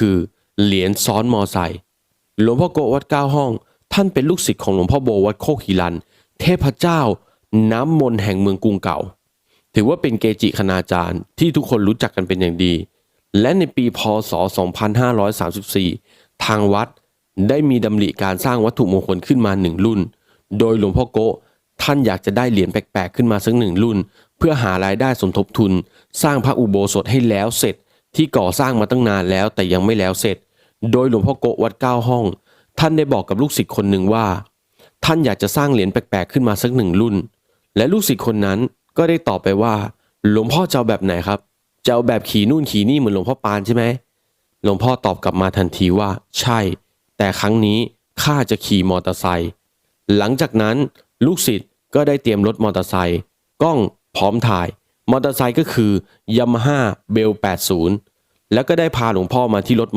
คือเหรียญซ้อนมอไซค์หลวงพ่อโกวัดเก้าห้อง ท่านเป็นลูกศิษย์ของหลวงพ่อโบวัดโคกหิรัน เทพเจ้า น้ำมนต์แห่งเมืองกรุงเก่า ถือว่าเป็นเกจิคณาจารย์ที่ทุกคนรู้จักกันเป็นอย่างดี และในปีพศ 2534 ทางวัดได้มีดำริการสร้างวัตถุมงคลขึ้นมาหนึ่งรุ่น โดยหลวงพ่อโกท่านอยากจะได้เหรียญแปลกๆ ขึ้นมาสักหนึ่งรุ่น เพื่อหารายได้สมทบทุน สร้างพระอุโบสถให้แล้วเสร็จ ที่ก่อสร้างมาตั้งนานแล้วแต่ยังไม่แล้วเสร็จ โดยหลวงพ่อโกวัดเก้าห้อง ท่านได้บอกกับลูกศิษย์คนหนึ่งว่า ท่านอยากจะสร้างเหรียญแปลกๆขึ้นมาสักหนึ่งรุ่น และลูกศิษย์คนนั้นก็ได้ตอบไปว่า หลวงพ่อจะเอาแบบไหนครับจะเอาแบบขี่นู่นขี่นี่เหมือนหลวงพ่อปานใช่ไหมหลวงพ่อตอบกลับมาทันทีว่า ใช่ แต่ครั้งนี้ข้าจะขี่มอเตอร์ไซค์หลังจากนั้นลูกศิษย์ก็ได้เตรียมรถมอเตอร์ไซค์กล้องพร้อมถ่าย มอเตอร์ไซค์ก็คือยามาฮ่าเบล80 แล้วก็ได้พาหลวงพ่อมาที่รถ